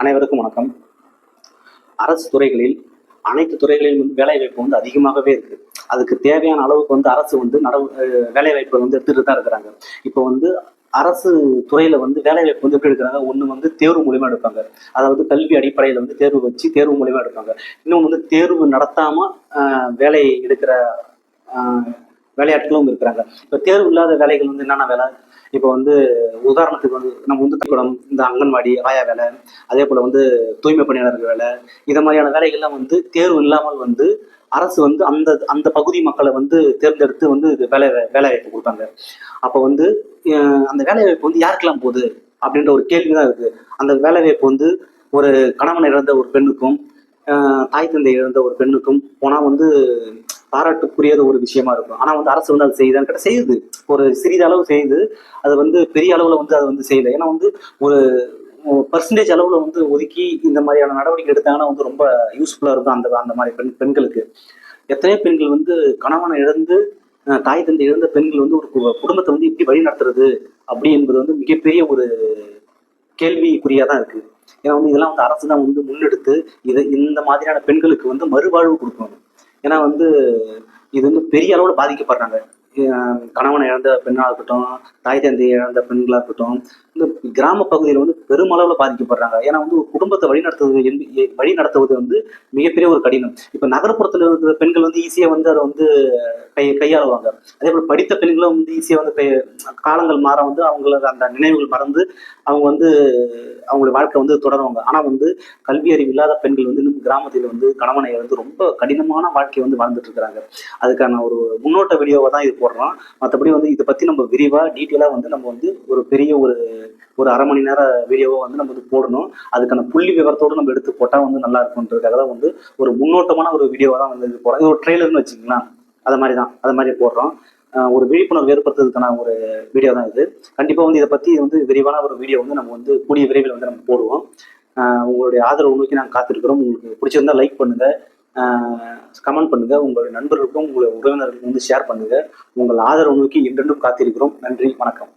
அனைவருக்கும் வணக்கம். அரசு துறைகளில் அனைத்து துறைகளிலும் வந்து வேலைவாய்ப்பு வந்து அதிகமாகவே இருக்கு. அதுக்கு தேவையான அளவுக்கு வந்து அரசு வந்து நடவு அஹ் வந்து எடுத்துட்டு தான் இருக்கிறாங்க. இப்போ வந்து அரசு துறையில வந்து வேலைவாய்ப்பு வந்து எப்படி எடுக்கிறாங்க ஒன்று வந்து தேர்வு மூலியமா எடுப்பாங்க. அதாவது கல்வி அடிப்படையில் வந்து தேர்வு வச்சு தேர்வு மூலியமா எடுப்பாங்க. இன்னொன்று வந்து தேர்வு நடத்தாம வேலை எடுக்கிற வேலையாட்களும் இருக்கிறாங்க. இப்போ தேர்வு இல்லாத வேலைகள் வந்து என்னென்ன வேலை? இப்போ வந்து உதாரணத்துக்கு வந்து நம்ம வந்து குளம் இந்த அங்கன்வாடி ஆயா வேலை அதே போல் வந்து தூய்மை பணியாளர்கள் வேலை இதை மாதிரியான வேலைகள்லாம் வந்து தேர்வு இல்லாமல் வந்து அரசு வந்து அந்த அந்த பகுதி மக்களை வந்து தேர்ந்தெடுத்து வந்து இது வேலை வேலை வாய்ப்பு கொடுப்பாங்க அப்போ வந்து அந்த வேலைவாய்ப்பு வந்து யாருக்கெல்லாம் போகுது? அப்படின்ற ஒரு கேள்விதான் இருக்குது அந்த வேலைவாய்ப்பு வந்து ஒரு கணவன் இழந்த ஒரு பெண்ணுக்கும் தாய் தந்தை இழந்த ஒரு பெண்ணுக்கும் போனால் வந்து பாராட்டுக்குரியது ஒரு விஷயமா இருக்கும். ஆனா வந்து அரசு வந்து அது செய்யுதான்னு கிட்ட செய்யுது. ஒரு சிறிதளவு செய்யுது. அது வந்து பெரிய அளவுல வந்து அது வந்து செய்யல. ஏன்னா வந்து ஒரு பர்சன்டேஜ் அளவுல வந்து ஒதுக்கி இந்த மாதிரியான நடவடிக்கை எடுத்தாங்கன்னா வந்து ரொம்ப யூஸ்ஃபுல்லா இருக்கும் அந்த அந்த மாதிரி பெண் பெண்களுக்கு. எத்தனையோ பெண்கள் வந்து கணவனை இழந்து தாய் தந்தை இழந்த பெண்கள் வந்து ஒரு கு- குடும்பத்தை வந்து இப்படி வழி நடத்துறது அப்படி என்பது வந்து மிகப்பெரிய ஒரு கேள்விக்குறியா தான் இருக்கு. ஏன்னா வந்து இதெல்லாம் வந்து அரசு தான் வந்து முன்னெடுத்து இதை இந்த மாதிரியான பெண்களுக்கு வந்து மறுவாழ்வு கொடுக்கணும். ஏன்னா வந்து இது வந்து பெரிய அளவில் பாதிக்கப்படுறாங்க. கணவனை இழந்த பெண்ணாக இருக்கட்டும் தாய் தந்தை இழந்த பெண்களாக இருக்கட்டும் இந்த கிராம பகுதியில் வந்து பெருமளவில் பாதிக்கப்படுறாங்க. ஏன்னா வந்து ஒரு குடும்பத்தை வழி நடத்துவது வழி நடத்துவது வந்து மிகப்பெரிய ஒரு கடினம். இப்போ நகர்ப்புறத்தில் இருக்கிற பெண்கள் வந்து ஈஸியாக வந்து அதை வந்து கை கையாளுவாங்க. அதே போல் படித்த பெண்களும் வந்து ஈஸியாக வந்து காலங்கள் மாற வந்து அவங்களுக்கு அந்த நினைவுகள் மறந்து அவங்க வந்து அவங்களுடைய வாழ்க்கை வந்து தொடருவாங்க. ஆனால் வந்து கல்வி அறிவு இல்லாத பெண்கள் வந்து இன்னும் கிராமத்தில் வந்து கணவனை வந்து ரொம்ப கடினமான வாழ்க்கையை வந்து வாழ்ந்துட்டு இருக்கிறாங்க. அதுக்கான ஒரு முன்னோட்ட வீடியோவை தான் இது போடுறோம். மற்றபடி வந்து இதை பற்றி நம்ம விரிவாக டீட்டெயிலாக வந்து நம்ம வந்து ஒரு பெரிய ஒரு ஒரு அரை மணி நேர வீடியோவை வந்து நம்ம வந்து போடணும். அதுக்கான புள்ளி விவரத்தோடு நம்ம எடுத்து போட்டால் வந்து நல்லா இருக்கும்ன்றதுக்காக தான் வந்து ஒரு முன்னோட்டமான ஒரு வீடியோவாக தான் வந்து இது போடுறோம். இது ஒரு ட்ரெய்லர்னு வச்சுக்கலாம் அது மாதிரி தான். அது மாதிரி போடுறோம். ஒரு விழிப்புணர்வு ஏற்படுத்துறதுக்கான ஒரு வீடியோ தான் இது. கண்டிப்பாக வந்து இதை பற்றி வந்து விரிவான ஒரு வீடியோ வந்து நம்ம வந்து கூடிய விரைவில் வந்து நம்ம போடுவோம். உங்களுடைய ஆதரவு நோக்கி நாங்கள் காத்திருக்கிறோம். உங்களுக்கு பிடிச்சிருந்தா லைக் பண்ணுங்கள் கமெண்ட் பண்ணுங்க. உங்கள் நண்பர்களுக்கும் உங்களுடைய உறவினர்களுக்கும் வந்து ஷேர் பண்ணுங்க. உங்கள் ஆதரவு நோக்கி என்றென்றும் காத்திருக்கிறோம். நன்றி. வணக்கம்.